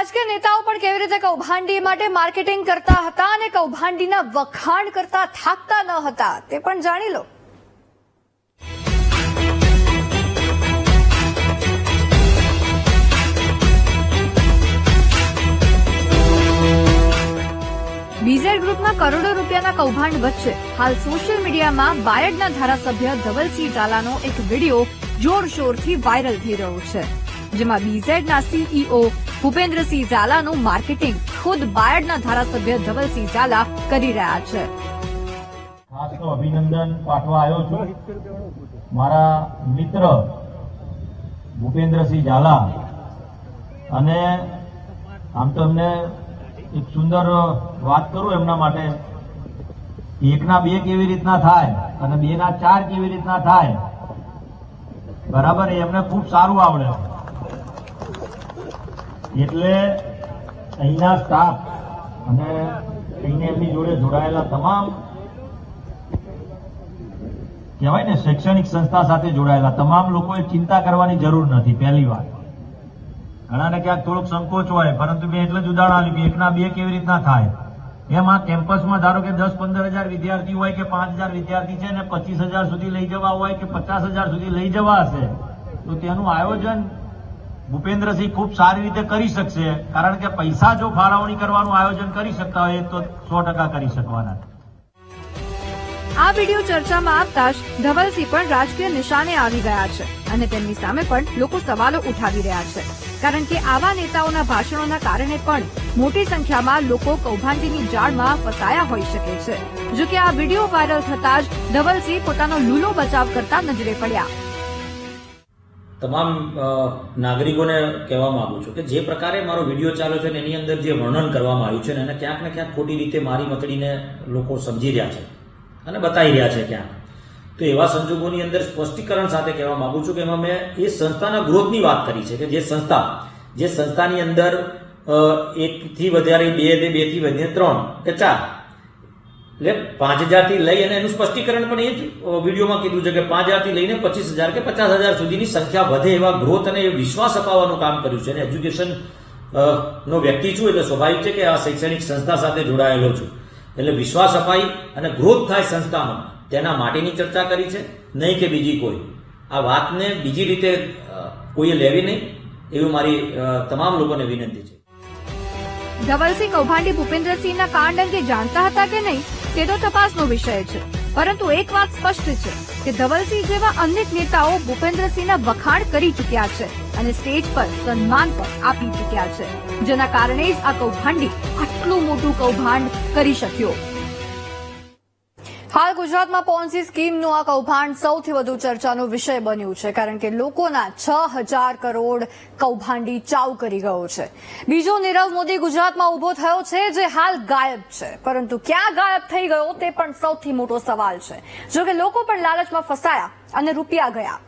રાજકીય નેતાઓ પણ કેવી રીતે કૌભાંડી માટે માર્કેટિંગ કરતા હતા અને કૌભાંડીના વખાણ કરતા થાકતા ન હતા તે પણ જાણી લો. બીઝેડ ગ્રુપના કરોડો રૂપિયાના કૌભાંડ વચ્ચે હાલ સોશિયલ મીડિયામાં બાયડના ધારાસભ્ય ધવલસિંહ ઝાલાનો એક વીડિયો જોરશોરથી વાયરલ થઈ રહ્યો છે, જેમાં બીઝેડના સીઈઓ ભૂપેન્દ્રસિંહ ઝાલાનું માર્કેટિંગ ખુદ બાયડના ધારાસભ્ય ધવલસિંહ ઝાલા કરી રહ્યા છે. ખાસ તો અભિનંદન પાઠવા આવ્યો છું. મારા મિત્ર ભૂપેન્દ્રસિંહ ઝાલા અને આમ તો એમને એક સુંદર વાત કરું એમના માટે. એકના બે કેવી રીતના થાય અને બેના ચાર કેવી રીતના થાય. બરાબર? એમને ખૂબ સારું આવડે. એટલે અહીંના સ્ટાફ અને અહીંને એમની જોડે જોડાયેલા તમામ કહેવાય ને શૈક્ષણિક સંસ્થા સાથે જોડાયેલા તમામ લોકોએ ચિંતા કરવાની જરૂર નથી, પહેલી વાર ઘણાને ક્યાંક થોડોક સંકોચ હોય, પરંતુ મેં એટલે જ ઉદાહરણ આપ્યું કે એકના બે કેવી રીતના થાય? એમ આ કેમ્પસમાં ધારો કે દસ પંદર હજાર વિદ્યાર્થી હોય કે પાંચ હજાર વિદ્યાર્થી છે ને પચીસ હજાર સુધી લઈ જવા હોય કે પચાસ હજાર સુધી લઈ જવા હશે, તો તેનું આયોજન ભૂપેન્દ્રસિંહ ખૂબ સારી રીતે કરી શકશે, કારણ કે પૈસા જો ફાળવણી કરવાનું આયોજન કરી શકતા હોય, તો સો ટકા કરી શકવાના. આ વીડિયો ચર્ચામાં આવતા જ ધવલસિંહ પણ રાજકીય નિશાને આવી ગયા છે અને તેમની સામે પણ લોકો સવાલો ઉઠાવી રહ્યા છે. કારણ કે આવા નેતાઓના ભાષણોના કારણે પણ મોટી સંખ્યામાં લોકો કૌભાંડીની જાળમાં ફસાયા હોઈ શકે છે. જો કે આ વીડિયો વાયરલ થતા જ ધવલસિંહ પોતાનો લૂલો બચાવ કરતા નજરે પડ્યા. તમામ નાગરિકોને કહેવા માંગુ છું કે જે પ્રકારે મારો વીડિયો ચાલ્યો છે ને એની અંદર જે વર્ણન કરવામાં આવ્યું છે ને એને ક્યાંક ને ક્યાંક ખોટી રીતે મારી મતડીને લોકો સમજી રહ્યા છે અને બતાવી રહ્યા છે ક્યાંક. તો એવા સંજોગોની અંદર સ્પષ્ટીકરણ સાથે કહેવા માંગુ છું કે એમાં મેં એ સંસ્થાના ગ્રોથની વાત કરી છે કે જે સંસ્થા, જે સંસ્થાની અંદર એકથી વધારે, બે બે બેથી વધીને ત્રણ કે ચાર એટલે પાંચ હજારથી લઈ અને એનું સ્પષ્ટીકરણ પણ એ જ વિડીયોમાં કીધું છે કે પાંચ હજારથી લઈને પચીસ હજાર કે પચાસ હજાર સુધીની સંખ્યા વધે એવા ગ્રોથ અને એ વિશ્વાસ અપાવવાનું કામ કર્યું છે. અને એજ્યુકેશન નો વ્યક્તિ છું એટલે સ્વાભાવિક છે કે આ શૈક્ષણિક સંસ્થા સાથે જોડાયેલો છું. એટલે વિશ્વાસ અપાઈ અને ગ્રોથ થાય સંસ્થામાં, તેના માટેની ચર્ચા કરી છે. નહીં કે બીજી કોઈ. આ વાતને બીજી રીતે કોઈએ લેવી નહીં, એવી મારી તમામ લોકોને વિનંતી છે. ધવલસિંહ કૌભાંડી ભૂપેન્દ્રસિંહના કાંડ અંગે જાણતા હતા કે નહીં? તે તો તપાસનો વિષય છે. પરંતુ એક વાત સ્પષ્ટ છે કે ધવલસિંહ જેવા અનેક નેતાઓ ભૂપેન્દ્રસિંહના વખાણ કરી ચૂક્યા છે અને સ્ટેજ પર સન્માન પણ આપી ચૂક્યા છે. જેના કારણે જ આ કૌભાંડી આટલું મોટું કૌભાંડ કરી શક્યો. હાલ ગુજરાતમાં પોન્સી સ્કીમનું આ કૌભાંડ સૌથી વધુ ચર્ચાનો વિષય બન્યું છે, કારણ કે લોકોના છ હજાર કરોડ કૌભાંડી ચાવ કરી ગયો છે. બીજો નીરવ મોદી ગુજરાતમાં ઊભો થયો છે, જે હાલ ગાયબ છે. પરંતુ ક્યાં ગાયબ થઈ ગયો તે પણ સૌથી મોટો સવાલ છે. જો કે લોકો પણ લાલચમાં ફસાયા અને રૂપિયા ગયા.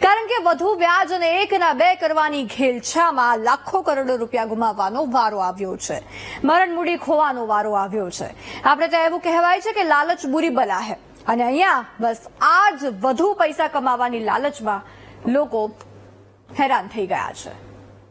કારણ કે વધુ વ્યાજ અને એકના બે કરવાની ઘેલછામાં લાખો કરોડો રૂપિયા ગુમાવવાનો વારો આવ્યો છે. મરણ મૂડી ખોવાનો વારો આવ્યો છે. આપણે ત્યાં એવું કહેવાય છે કે લાલચ બુરી બલા હે. અને અહીંયા બસ આ જ વધુ પૈસા કમાવાની લાલચમાં લોકો હેરાન થઈ ગયા છે.